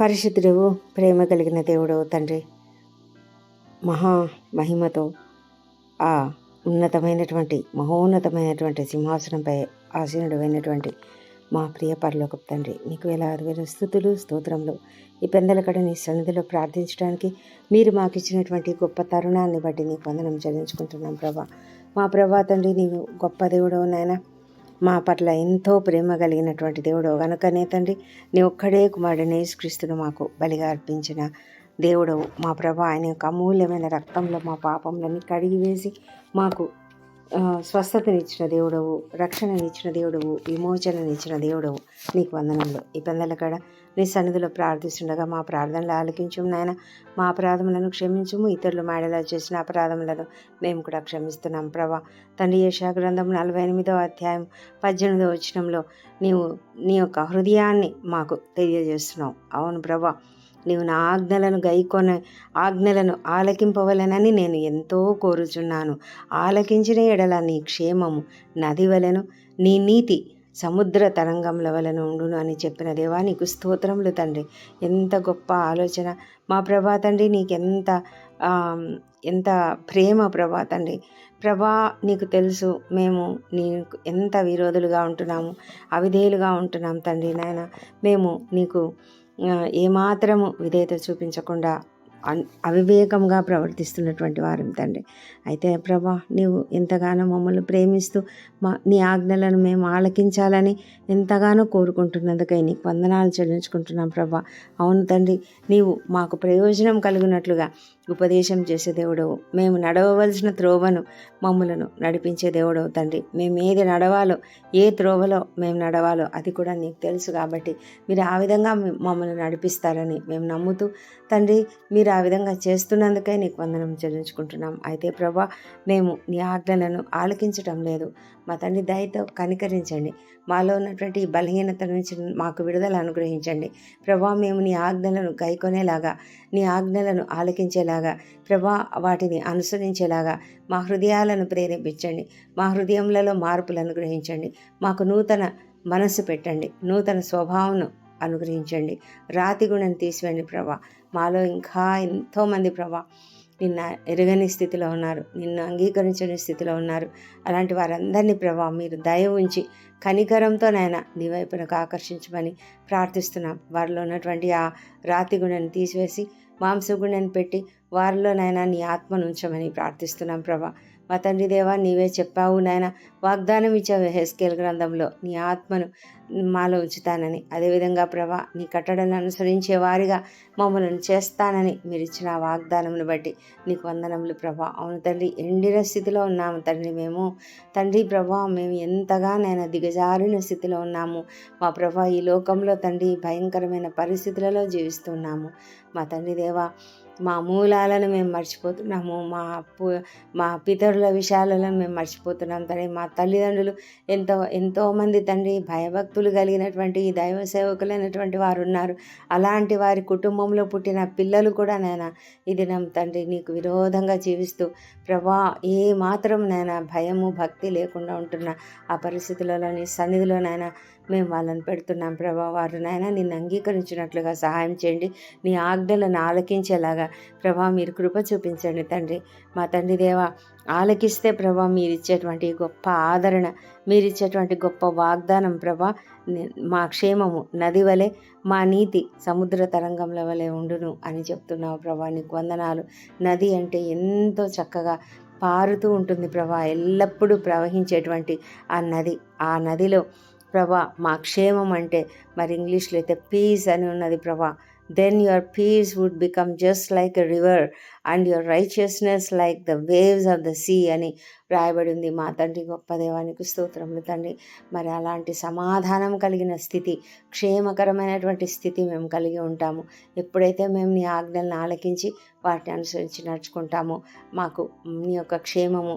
పరిశుద్ధుడు ప్రేమ కలిగిన దేవుడు తండ్రి. మహా మహిమతో ఆ ఉన్నతమైనటువంటి మహోన్నతమైనటువంటి సింహాసనంపై ఆసీనుడమైనటువంటి మా ప్రియ పరలోకపు తండ్రి. నీకు వేలాది వేల స్థుతులు స్తోత్రములు. ఈ పెందల కడ నీ సన్నిధిలో ప్రార్థించడానికి మీరు మాకు ఇచ్చినటువంటి గొప్ప తరుణాన్ని బట్టి నీకు వందనం చెల్లించుకుంటున్నాం ప్రభా. మా ప్రభా తండ్రి నీవు గొప్ప దేవుడు నాయన. మా పట్ల ఎంతో ప్రేమ కలిగినటువంటి దేవుడు కనుకనే తండ్రి. నీ ఒక్కడే కుమారుడనే క్రీస్తును మాకు బలిగా అర్పించిన దేవుడు మా ప్రభ ఆయన యొక్క అమూల్యమైన రక్తంలో మా పాపంలన్నీ కడిగి వేసి మాకు స్వస్థతనిచ్చిన దేవుడవు రక్షణనిచ్చిన దేవుడవు విమోచననిచ్చిన దేవుడవు. నీకు వందనంలో. ఈ పెందల కాడ నీ సన్నిధిలో ప్రార్థిస్తుండగా మా ప్రార్థనలు ఆలకించు నాయన. మా అపరాధములను క్షమించుము. ఇతరులు మాడలా చేసిన అపరాధములను మేము కూడా క్షమిస్తున్నాం ప్రభా. తండ్రి యశా గ్రంథం నలభై ఎనిమిదవ అధ్యాయం పద్దెనిమిదవ వచనంలో నీవు నీ యొక్క హృదయాన్ని మాకు తెలియజేస్తున్నావు. అవును ప్రభా. నీవు నా ఆజ్ఞలను గైకొన ఆజ్ఞలను ఆలకింపవలనని నేను ఎంతో కోరుచున్నాను. ఆలకించిన ఎడల నీ క్షేమము నది వలెను. నీ నీతి సముద్ర తరంగముల వలన ఉండును అని చెప్పిన దేవా నీకు స్తోత్రములు తండ్రి. ఎంత గొప్ప ఆలోచన. మా ప్రభా తండ్రి నీకెంత ఎంత ప్రేమ ప్రభా తండ్రి. ప్రభా నీకు తెలుసు మేము నీకు ఎంత విరోధులుగా ఉంటున్నాము అవిధేయులుగా ఉంటున్నాం తండ్రి నాయన. మేము నీకు ఏమాత్రము విధేయత చూపించకుండా అవివేకంగా ప్రవర్తిస్తున్నటువంటి వారం తండ్రి. అయితే ప్రభా నీవు ఎంతగానో మమ్మల్ని ప్రేమిస్తూ మా నీ ఆజ్ఞలను మేము ఆలకించాలని ఎంతగానో కోరుకుంటున్నందుకై నీకు వందనాలు చెల్లించుకుంటున్నాం ప్రభా. అవును తండ్రి నీవు మాకు ప్రయోజనం కలిగినట్లుగా ఉపదేశం చేసే దేవుడవు. మేము నడవవలసిన త్రోవను మమ్మలను నడిపించే దేవుడవు తండ్రి. మేము ఏది నడవాలో ఏ త్రోవలో మేము నడవాలో అది కూడా నీకు తెలుసు కాబట్టి మీరు ఆ విధంగా మమ్మల్ని నడిపిస్తారని మేము నమ్ముతూ తండ్రి మీరు ఆ విధంగా చేస్తున్నందుకే నీకు వందనం చెల్లించుకుంటున్నాం. అయితే ప్రభా మేము నీ ఆజ్ఞలను ఆలకించటం లేదు. మా తండ్రి దయతో కనికరించండి. మాలో ఉన్నటువంటి బలహీనత నుంచి మాకు విడుదల అనుగ్రహించండి. ప్రభా మేము నీ ఆజ్ఞలను గైకొనేలాగా నీ ఆజ్ఞలను ఆలకించేలాగా ప్రభా వాటిని అనుసరించేలాగా మా హృదయాలను ప్రేరేపించండి. మా హృదయములలో మార్పులు అనుగ్రహించండి. మాకు నూతన మనస్సు పెట్టండి. నూతన స్వభావం అనుగ్రహించండి. రాతి గుణం తీసివేయండి ప్రభా. మాలో ఇంకా ఎంతోమంది ప్రభా నిన్న ఎరగని స్థితిలో ఉన్నారు. నిన్ను అంగీకరించని స్థితిలో ఉన్నారు. అలాంటి వారందరినీ ప్రభా మీరు దయ ఉంచి కనికరంతో నాయన నీ వైపునకు ఆకర్షించమని ప్రార్థిస్తున్నాం. వారిలో ఉన్నటువంటి ఆ రాతి గుణాన్ని తీసివేసి మాంస గుణని పెట్టి వారిలో నాయన నీ ఆత్మను ఉంచమని ప్రార్థిస్తున్నాం ప్రభా. మా తండ్రి దేవా నీవే చెప్పావు నాయన వాగ్దానం ఇచ్చావు హెస్కేల్ గ్రంథంలో. నీ ఆత్మను మాలో ఉంచుతానని. అదేవిధంగా ప్రభా నీ కట్టడను అనుసరించే వారిగా మమ్మల్ని చేస్తానని మీరు ఇచ్చిన వాగ్దానమును బట్టి నీకు వందనములు ప్రభా. అవును తండ్రి ఎండిన స్థితిలో ఉన్నాము తండ్రి మేము. తండ్రి ప్రభా మేము ఎంతగా నేను దిగజారిన స్థితిలో ఉన్నాము. మా ప్రభా ఈ లోకంలో తండ్రి భయంకరమైన పరిస్థితులలో జీవిస్తున్నాము. మా తండ్రి దేవా మా మూలాలను మేము మర్చిపోతున్నాము మా మా పితరుల విషయాలను మేము మర్చిపోతున్నాం తండ్రి. మా తల్లిదండ్రులు ఎంతో ఎంతోమంది తండ్రి భయభక్తులు కలిగినటువంటి ఈ దైవ సేవకులైనటువంటి వారు ఉన్నారు అలాంటి వారి కుటుంబంలో పుట్టిన పిల్లలు కూడా నైనా ఇది నా తండ్రి నీకు విరోధంగా జీవిస్తూ ప్రభా ఏ మాత్రం నాయన భయము భక్తి లేకుండా ఉంటున్న ఆ పరిస్థితులలో నీ సన్నిధిలో నాయన మేము వాళ్ళని పెడుతున్నాం ప్రభా. వారు నాయన నిన్ను అంగీకరించినట్లుగా సహాయం చేయండి. నీ ఆజ్ఞలను ఆలకించేలాగా ప్రభా మీరు కృప చూపించండి తండ్రి. మా తండ్రి దేవ ఆలకిస్తే ప్రభా మీరు ఇచ్చేటువంటి గొప్ప ఆదరణ మీరు ఇచ్చేటువంటి గొప్ప వాగ్దానం ప్రభా మా క్షేమము నది వలె మా నీతి సముద్ర తరంగంల వలె ఉండును అని చెప్తున్నావు ప్రభా. నీకు వందనాలు. నది అంటే ఎంతో చక్కగా పారుతూ ఉంటుంది ప్రభా. ఎల్లప్పుడూ ప్రవహించేటువంటి ఆ నది. ఆ నదిలో ప్రభా మా క్షేమం అంటే మరి ఇంగ్లీష్లో అయితే పీస్ అని ఉన్నది ప్రభా. Then your peace would become just like a river and your righteousness like the waves of the sea అని రాయబడి ఉంది మా తండ్రి గొప్ప దేవానికి స్తోత్రములు తండ్రి. మరి అలాంటి సమాధానం కలిగిన స్థితి క్షేమకరమైనటువంటి స్థితి మేము కలిగి ఉంటాము. ఎప్పుడైతే మేము నీ ఆజ్ఞలను ఆలకించి వాటిని అనుసరించి నడుచుకుంటామో మాకు నీ యొక్క క్షేమము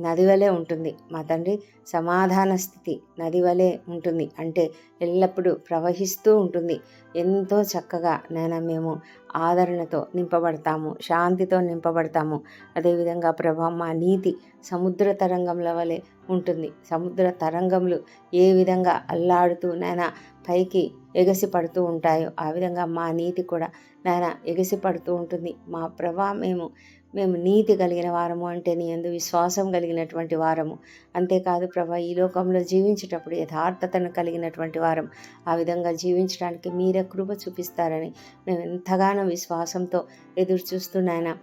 నది వలె ఉంటుంది. మా తండ్రి సమాధాన స్థితి నది వలె ఉంటుంది. అంటే ఎల్లప్పుడూ ప్రవహిస్తూ ఉంటుంది. ఎంతో చక్కగా నేను మేము ఆదరణతో నింపబడతాము శాంతితో నింపబడతాము. అదేవిధంగా ప్రభా మా నీతి సముద్ర తరంగంల వలె ఉంటుంది. సముద్ర తరంగములు ఏ విధంగా అల్లాడుతూ నాయన పైకి ఎగసి పడుతూ ఉంటాయో ఆ విధంగా మా నీతి కూడా నాయన ఎగసి పడుతూ ఉంటుంది. మా ప్రభా మేము మేము నీతి కలిగిన వారము అంటే నీ ఎందు విశ్వాసం కలిగినటువంటి వారము. అంతేకాదు ప్రభా ఈ లోకంలో జీవించేటప్పుడు యథార్థతను కలిగినటువంటి వారం. ఆ విధంగా జీవించడానికి మీరే కృప చూపిస్తారని మేము ఎంతగానో విశ్వాసంతో ఎదురు చూస్తున్నాయన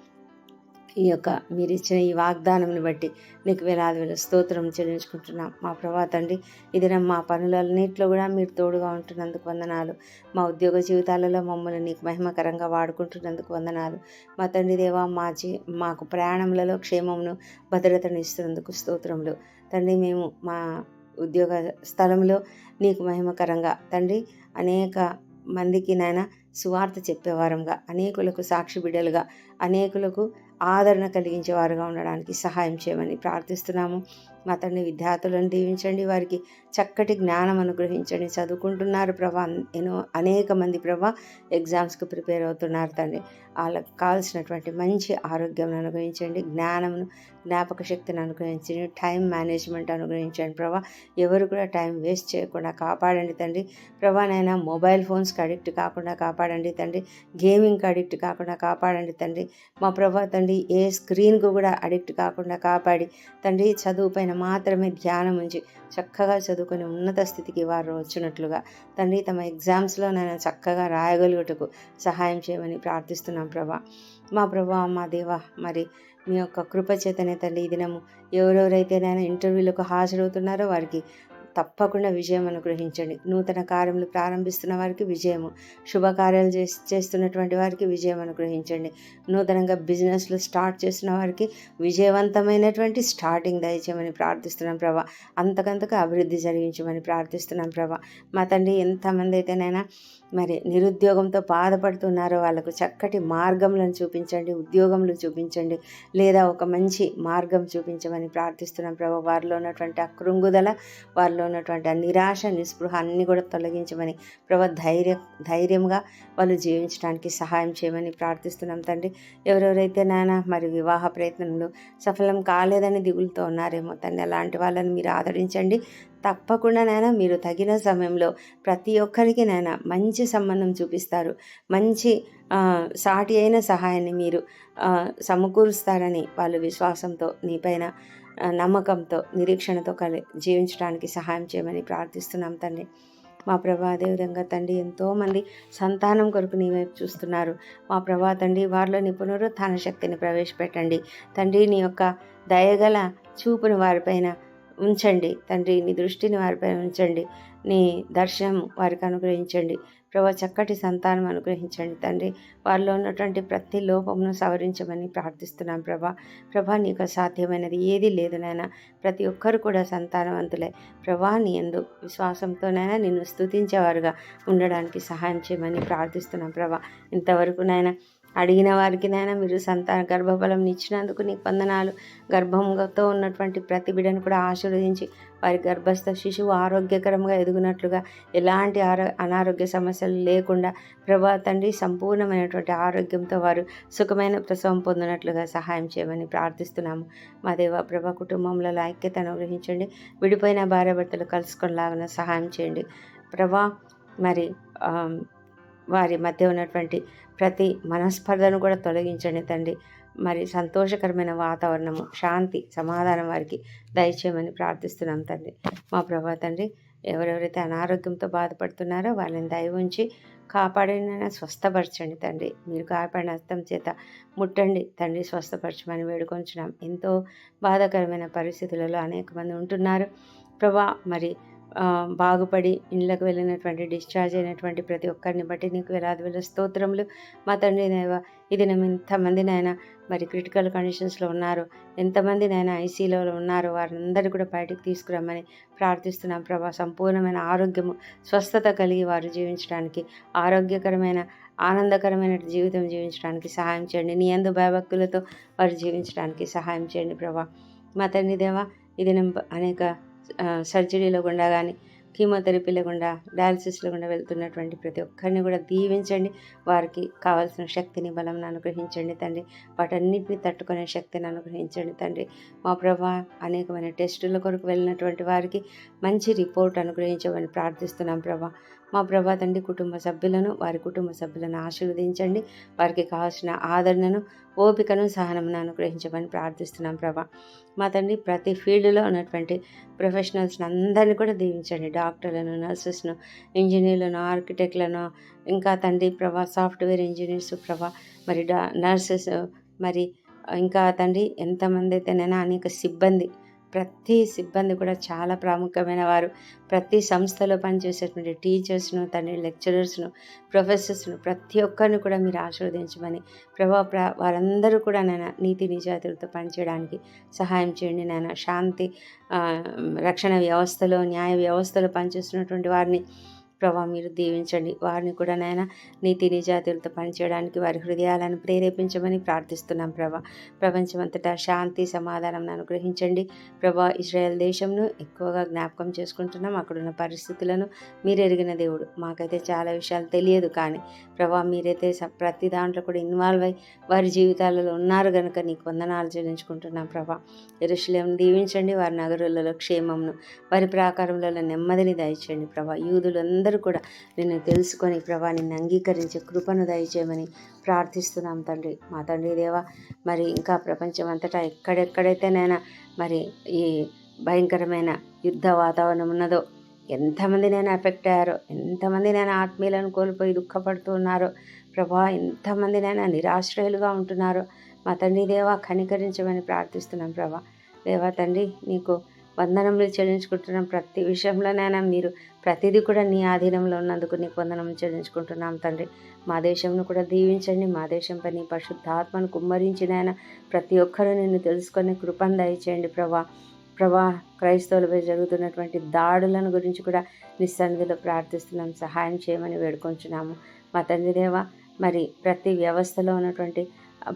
ఈ యొక్క మీరు ఇచ్చిన ఈ వాగ్దానంని బట్టి నీకు వేలాది వేల స్తోత్రం చెల్లించుకుంటున్నాం. మా ప్రభా తండ్రి ఇది మా పనులన్నింటిలో కూడా మీరు తోడుగా ఉంటున్నందుకు వందనాలు. మా ఉద్యోగ జీవితాలలో మమ్మల్ని నీకు మహిమకరంగా వాడుకుంటున్నందుకు వందనాలు. మా తండ్రి దేవా మా జీ మాకు ప్రయాణములలో క్షేమమును భద్రతను ఇస్తున్నందుకు స్తోత్రములు. తండ్రి మేము మా ఉద్యోగ స్థలంలో నీకు మహిమకరంగా తండ్రి అనేక మందికి నాయన సువార్త చెప్పేవారంగా అనేకులకు సాక్షి బిడ్డలుగా అనేకులకు ఆదరణ కలిగించే వారుగా ఉండడానికి సహాయం చేయమని ప్రార్థిస్తున్నాము. మా తండ్రి విద్యార్థులను దీవించండి. వారికి చక్కటి జ్ఞానం అనుగ్రహించండి. చదువుకుంటున్నారు ప్రభా. ఎన్నో అనేక మంది ప్రభా ఎగ్జామ్స్కి ప్రిపేర్ అవుతున్నారు తండ్రి. వాళ్ళకి కావాల్సినటువంటి మంచి ఆరోగ్యం అనుగ్రహించండి. జ్ఞానమును జ్ఞాపక శక్తిని అనుగ్రహించండి. టైం మేనేజ్మెంట్ అనుగ్రహించండి ప్రభా. ఎవరు కూడా టైం వేస్ట్ చేయకుండా కాపాడండి తండ్రి. ప్రభా నైనా మొబైల్ ఫోన్స్కి అడిక్ట్ కాకుండా కాపాడండి తండ్రి. గేమింగ్కి అడిక్ట్ కాకుండా కాపాడండి తండ్రి. మా ప్రభా తండ్రి ఏ స్క్రీన్కు కూడా అడిక్ట్ కాకుండా కాపాడి తండ్రి. చదువు ఆయన మాత్రమే ధ్యానం ఉంచి చక్కగా చదువుకొని ఉన్నత స్థితికి వారు వచ్చినట్లుగా తండ్రి తమ ఎగ్జామ్స్లో నేను చక్కగా రాయగలుగుటకు సహాయం చేయమని ప్రార్థిస్తున్నాం ప్రభా. మా ప్రభా మా దేవ మరి మీ యొక్క కృపచేతనే తండ్రి ఈ దినము ఎవరెవరైతే నేను ఇంటర్వ్యూలకు హాజరవుతున్నారో వారికి తప్పకుండా విజయం అనుగ్రహించండి. నూతన కార్యములు ప్రారంభిస్తున్న వారికి విజయము. శుభకార్యాలు చేస్తున్నటువంటి వారికి విజయం అనుగ్రహించండి. నూతనంగా బిజినెస్లు స్టార్ట్ చేస్తున్న వారికి విజయవంతమైనటువంటి స్టార్టింగ్ దయచేయమని ప్రార్థిస్తున్నాం ప్రభా. అంతకంతకు అభివృద్ధి జరిగించమని ప్రార్థిస్తున్నాం ప్రభా. మా తండ్రి ఎంతమంది అయితేనైనా మరి నిరుద్యోగంతో బాధపడుతున్నారో వాళ్ళకు చక్కటి మార్గంలను చూపించండి ఉద్యోగంలో చూపించండి లేదా ఒక మంచి మార్గం చూపించమని ప్రార్థిస్తున్నాం ప్రభా. వారిలో ఉన్నటువంటి ఆ కృంగుదల వారిలో ఉన్నటువంటి ఆ నిరాశ నిస్పృహ అన్నీ కూడా తొలగించమని ప్రభు ధైర్య ధైర్యంగా వాళ్ళు జీవించడానికి సహాయం చేయమని ప్రార్థిస్తున్నాం తండ్రి. ఎవరెవరైతే నాన్న మరి వివాహ ప్రయత్నంలో సఫలం కాలేదని దిగులుతో ఉన్నారేమో తండ్రి అలాంటి వాళ్ళని మీరు ఆదరించండి. తప్పకుండా నాయన మీరు తగిన సమయంలో ప్రతి ఒక్కరికి నాయన మంచి సంబంధం చూపిస్తారు. మంచి సాటి అయిన సహాయాన్ని మీరు సమకూరుస్తారని వాళ్ళు విశ్వాసంతో నీపైన నమ్మకంతో నిరీక్షణతో కలి జీవించడానికి సహాయం చేయమని ప్రార్థిస్తున్నాం తండ్రి మా ప్రభా అదేవిధంగా తండ్రి ఎంతోమంది సంతానం కొరకు నీ వైపు చూస్తున్నారు. మా ప్రభా తండ్రి వారిలో నిపుణులు తన శక్తిని ప్రవేశపెట్టండి. తండ్రి నీ యొక్క దయగల చూపును వారిపైన ఉంచండి. తండ్రి నీ దృష్టిని వారిపైన ఉంచండి. నీ దర్శనం వారికి అనుగ్రహించండి. ప్రభా చక్కటి సంతానం అనుగ్రహించండి తండ్రి. వారిలో ఉన్నటువంటి ప్రతి లోపమును సవరించమని ప్రార్థిస్తున్నాం ప్రభా. ప్రభా నీకు సాధ్యమైనది ఏది లేదు నాయన. ప్రతి ఒక్కరు కూడా సంతానవంతులే. ప్రభా నీ ఎందు విశ్వాసంతోనైనా నిన్ను స్థుతించేవారుగా ఉండడానికి సహాయం చేయమని ప్రార్థిస్తున్నాం ప్రభా. ఇంతవరకు నాయన అడిగిన వారికి నైనా మీరు సంతాన గర్భఫలం ఇచ్చినందుకు నీకు వందనాలు. గర్భంతో ఉన్నటువంటి ప్రతి బిడ్డను కూడా ఆశీర్వదించి వారి గర్భస్థ శిశువు ఆరోగ్యకరంగా ఎదుగునట్లుగా ఎలాంటి ఆరో అనారోగ్య సమస్యలు లేకుండా ప్రభా తండ్రి సంపూర్ణమైనటువంటి ఆరోగ్యంతో వారు సుఖమైన ప్రసవం పొందినట్లుగా సహాయం చేయమని ప్రార్థిస్తున్నాము. మా దేవ ప్రభా కుటుంబంలో ఐక్యతను అనుగ్రహించండి విడిపోయిన భార్యాభర్తలు కలుసుకునేలాగా సహాయం చేయండి. ప్రభా మరి వారి మధ్య ఉన్నటువంటి ప్రతి మనస్పర్ధను కూడా తొలగించండి తండ్రి. మరి సంతోషకరమైన వాతావరణము శాంతి సమాధానం వారికి దయచేయమని ప్రార్థిస్తున్నాం తండ్రి. మా ప్రభా తండ్రి ఎవరెవరైతే అనారోగ్యంతో బాధపడుతున్నారో వాళ్ళని దయ ఉంచి కాపాడిన స్వస్థపరచండి తండ్రి. మీరు కాపాడిన అర్థం చేత ముట్టండి తండ్రి స్వస్థపరచమని వేడుకొంచున్నాం. ఎంతో బాధాకరమైన పరిస్థితులలో అనేక మంది ఉంటున్నారు. ప్రభా మరి బాగుపడి ఇళ్ళకు వెళ్ళినటువంటి డిశ్చార్జ్ అయినటువంటి ప్రతి ఒక్కరిని బట్టి నీకు వేలాది వేల స్తోత్రములు. మా తండ్రి నేవ ఇది నేను ఎంతమంది నాయన మరి క్రిటికల్ కండిషన్స్లో ఉన్నారు. ఎంతమంది నాయన ఐసీలో ఉన్నారు వారందరూ కూడా బయటకు తీసుకురమ్మని ప్రార్థిస్తున్నాం ప్రభా. సంపూర్ణమైన ఆరోగ్యము స్వస్థత కలిగి వారు జీవించడానికి ఆరోగ్యకరమైన ఆనందకరమైన జీవితం జీవించడానికి సహాయం చేయండి. నీ అందు భయభక్తులతో వారు జీవించడానికి సహాయం చేయండి ప్రభా. మా తండ్రి దేవా ఇది అనేక సర్జరీలో గుండా కానీ కీమోథెరపీ గుండా డయాలసిస్లో గుండా వెళ్తున్నటువంటి ప్రతి ఒక్కరిని కూడా దీవించండి. వారికి కావాల్సిన శక్తిని బలం అనుగ్రహించండి తండ్రి. వాటన్నిటిని తట్టుకునే శక్తిని అనుగ్రహించండి తండ్రి. మా ప్రభా అనేకమైన టెస్టుల కొరకు వెళ్ళినటువంటి వారికి మంచి రిపోర్ట్ అనుగ్రహించమని ప్రార్థిస్తున్నాం ప్రభా. మా ప్రభా తండ్రి కుటుంబ సభ్యులను వారి కుటుంబ సభ్యులను ఆశీర్వదించండి. వారికి కావాల్సిన ఆదరణను ఓపికను సహనమును అనుగ్రహించమని ప్రార్థిస్తున్నాం ప్రభా. మా తండ్రి ప్రతి ఫీల్డ్లో ఉన్నటువంటి ప్రొఫెషనల్స్ని అందరినీ కూడా దీవించండి. డాక్టర్లను నర్సెస్ను ఇంజనీర్లను ఆర్కిటెక్ట్లను ఇంకా తండ్రి ప్రభా సాఫ్ట్వేర్ ఇంజనీర్స్ ప్రభా మరి డా నర్సెస్ మరి ఇంకా తండ్రి ఎంతమంది అయితేనైనా అనేక సిబ్బంది ప్రతి సిబ్బంది కూడా చాలా ప్రాముఖ్యమైన వారు ప్రతి సంస్థలో పనిచేసేటువంటి టీచర్స్ను తండ్రి లెక్చరర్స్ను ప్రొఫెసర్స్ను ప్రతి ఒక్కరిని కూడా మీరు ఆశీర్వదించమని ప్రభా ప్ర వారందరూ కూడా నాయన నీతి నిజాతులతో పనిచేయడానికి సహాయం చేయండి నాయన. శాంతి రక్షణ వ్యవస్థలో న్యాయ వ్యవస్థలో పనిచేస్తున్నటువంటి వారిని ప్రభా మీరు దీవించండి. వారిని కూడా నాయన నీతి నిజాతులతో పనిచేయడానికి వారి హృదయాలను ప్రేరేపించమని ప్రార్థిస్తున్నాం ప్రభా. ప్రపంచమంతటా శాంతి సమాధానం అనుగ్రహించండి. ప్రభా ఇజ్రాయెల్ దేశంను ఎక్కువగా జ్ఞాపకం చేసుకుంటున్నాం. అక్కడున్న పరిస్థితులను మీరు ఎరిగిన దేవుడు. మాకైతే చాలా విషయాలు తెలియదు కానీ ప్రభా మీరైతే ప్రతి దాంట్లో కూడా ఇన్వాల్వ్ అయ్యి వారి జీవితాలలో ఉన్నారు కనుక నీకు వందనాలు చెల్లించుకుంటున్నాం ప్రభా. ఇరుషులేం దీవించండి. వారి నగరులలో క్షేమంను వారి ప్రాకారంలో నెమ్మదిని దయచేయండి ప్రభా. యూదులందరూ అందరూ కూడా నిన్ను తెలుసుకొని ప్రభా నిన్ను అంగీకరించే కృపను దయచేయమని ప్రార్థిస్తున్నాం తండ్రి. మా తండ్రి దేవా మరి ఇంకా ప్రపంచం అంతటా ఎక్కడెక్కడైతేనైనా మరి ఈ భయంకరమైన యుద్ధ వాతావరణం ఉన్నదో ఎంతమంది నేను ఎఫెక్ట్ అయ్యారో ఎంతమంది నేను ఆత్మీయులను కోల్పోయి దుఃఖపడుతున్నారో ప్రభా ఎంతమంది నేను నిరాశ్రయులుగా ఉంటున్నారో మా తండ్రి దేవా కనికరించమని ప్రార్థిస్తున్నాం ప్రభా. దేవా తండ్రి నీకు వందనములు చెల్లించుకుంటున్నాం. ప్రతి విషయంలోనైనా మీరు ప్రతిదీ కూడా నీ ఆధీనంలో ఉన్నందుకు నీకు వందనములు చెల్లించుకుంటున్నాం తండ్రి. మా దేశంను కూడా దీవించండి. మా దేశంపై నీ పరిశుద్ధాత్మను కుమ్మరించినైనా ప్రతి ఒక్కరూ నిన్ను తెలుసుకొని కృపను దయచేయండి ప్రభా. ప్రభా క్రైస్తవులపై జరుగుతున్నటువంటి దాడులను గురించి కూడా నిస్సన్నిధిలో ప్రార్థిస్తున్నాం. సహాయం చేయమని వేడుకొంచున్నాము. మా తండ్రి దేవ మరి ప్రతి వ్యవస్థలో ఉన్నటువంటి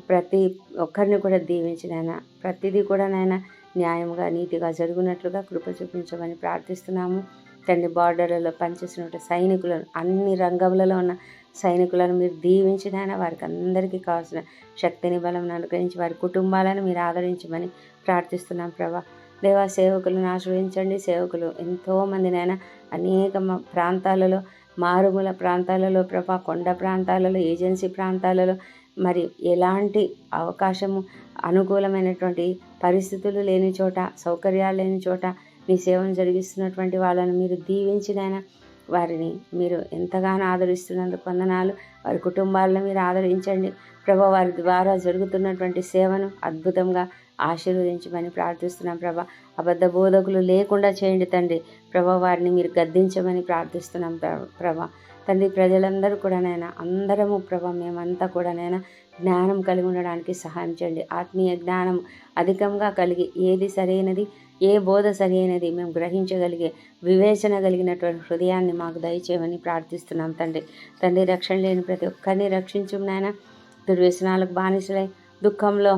ప్రతి ఒక్కరిని కూడా దీవించినైనా ప్రతిదీ కూడా నాయన న్యాయంగా నీటిగా జరుగునట్లుగా కృప చూపించమని ప్రార్థిస్తున్నాము. తండ్రి బార్డర్లలో పనిచేసిన సైనికులను అన్ని రంగములలో ఉన్న సైనికులను మీరు దీవించిన వారికి అందరికీ కావాల్సిన శక్తిని బలం అనుగ్రహించి వారి కుటుంబాలను మీరు ఆదరించమని ప్రార్థిస్తున్నాం ప్రభా. దేవా సేవకులను ఆశ్రయించండి. సేవకులు ఎంతోమందినైనా అనేక ప్రాంతాలలో మారుమూల ప్రాంతాలలో ప్రభా కొండ ప్రాంతాలలో ఏజెన్సీ ప్రాంతాలలో మరి ఎలాంటి అవకాశము అనుకూలమైనటువంటి పరిస్థితులు లేని చోట సౌకర్యాలు లేని చోట మీ సేవను జరిగిస్తున్నటువంటి వాళ్ళను మీరు దీవించినైనా వారిని మీరు ఎంతగానో ఆదరిస్తున్నందుకు వందనాలు. వారి కుటుంబాలను మీరు ఆదరించండి. ప్రభా వారి ద్వారా జరుగుతున్నటువంటి సేవను అద్భుతంగా ఆశీర్వదించమని ప్రార్థిస్తున్నాం ప్రభా. అబద్ధ బోధకులు లేకుండా చేయండి తండ్రి. ప్రభా వారిని మీరు గద్దించమని ప్రార్థిస్తున్నాం ప్రభా. తండ్రి ప్రజలందరూ కూడా నైనా అందరము ప్రభా మేమంతా కూడా నైనా జ్ఞానం కలిగి ఉండడానికి సహాయం చేయండి. ఆత్మీయ జ్ఞానం అధికంగా కలిగి ఏది సరైనది ఏ బోధ సరైనది మేము గ్రహించగలిగే వివేచన కలిగినటువంటి హృదయాన్ని మాకు దయచేయమని ప్రార్థిస్తున్నాం తండ్రి. తండ్రి రక్షణ లేని ప్రతి ఒక్కరిని రక్షించు నాయన. దుర్వ్యసనాలకు బానిసలై దుఃఖంలో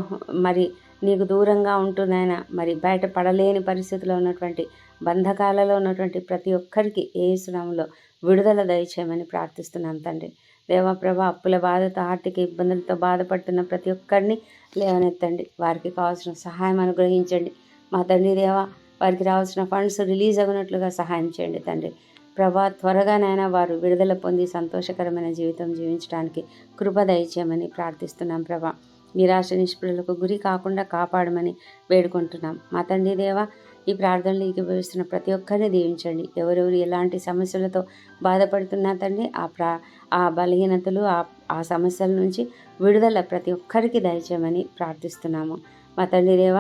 మరి నీకు దూరంగా ఉంటున్నాయన మరి బయట పడలేని పరిస్థితిలో ఉన్నటువంటి బంధకాలలో ఉన్నటువంటి ప్రతి ఒక్కరికి ఏ సునాములో విడుదల దయచేయమని ప్రార్థిస్తున్నాం తండ్రి. దేవప్రభ అప్పుల బాధతో ఆర్థిక ఇబ్బందులతో బాధపడుతున్న ప్రతి ఒక్కరిని లేవనెత్తండి. వారికి కావాల్సిన సహాయం అనుగ్రహించండి. మా తండ్రి దేవ వారికి రావాల్సిన ఫండ్స్ రిలీజ్ అగినట్లుగా సహాయం చేయండి తండ్రి. ప్రభా త్వరగానైనా వారు విడుదల పొంది సంతోషకరమైన జీవితం జీవించడానికి కృప దయచేయమని ప్రార్థిస్తున్నాం ప్రభా. నిరాశ నిష్పృలకు గురి కాకుండా కాపాడమని వేడుకుంటున్నాం. మా తండ్రి దేవ ఈ ప్రార్థనలు ఏకీభవిస్తున్న ప్రతి ఒక్కరిని దీవించండి. ఎవరెవరు ఎలాంటి సమస్యలతో బాధపడుతున్నా తండ్రి ఆ ప్రా ఆ బలహీనతలు ఆ ఆ సమస్యల నుంచి విడుదల ప్రతి ఒక్కరికి దయచేయమని ప్రార్థిస్తున్నాము. మా తండ్రి దేవ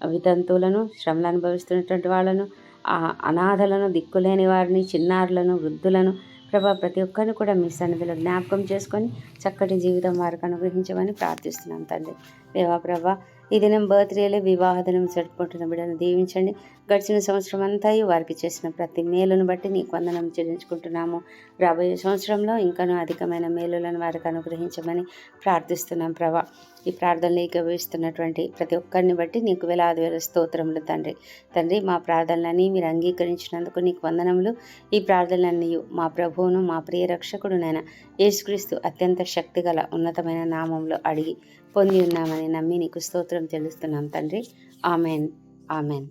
వితంతువులను శ్రమలు అనుభవిస్తున్నటువంటి వాళ్ళను ఆ అనాథలను దిక్కులేని వారిని చిన్నారులను వృద్ధులను ప్రభా ప్రతి ఒక్కరిని కూడా మీ సన్నిధిలో జ్ఞాపకం చేసుకొని చక్కటి జీవితం వారికి అనుగ్రహించమని ప్రార్థిస్తున్నాం తండ్రి. దేవా ప్రభా ఈ దినం బర్త్డేలు వివాహ దినం జరుపుకుంటున్న బిడ్డను దీవించండి. గడిచిన సంవత్సరం అంతా వారికి చేసిన ప్రతి మేలును బట్టి నీకు వందనం చెల్లించుకుంటున్నాము. రాబోయే సంవత్సరంలో ఇంకనూ అధికమైన మేలులను వారికి అనుగ్రహించమని ప్రార్థిస్తున్నాం ప్రభా. ఈ ప్రార్థనలు ఏకీభవిస్తున్నటువంటి ప్రతి ఒక్కరిని బట్టి నీకు వేలాది వేల స్తోత్రములు తండ్రి. తండ్రి మా ప్రార్థనలని మీరు అంగీకరించినందుకు నీకు వందనములు. ఈ ప్రార్థనలన్నీ మా ప్రభువును మా ప్రియ రక్షకుడునైన యేసుక్రీస్తు అత్యంత శక్తిగల ఉన్నతమైన నామంలో అడిగి పొంది ఉన్నామని నమ్మి నీకు స్తోత్రం తెలుస్తున్నాం తండ్రి. ఆమెన్. ఆమెన్.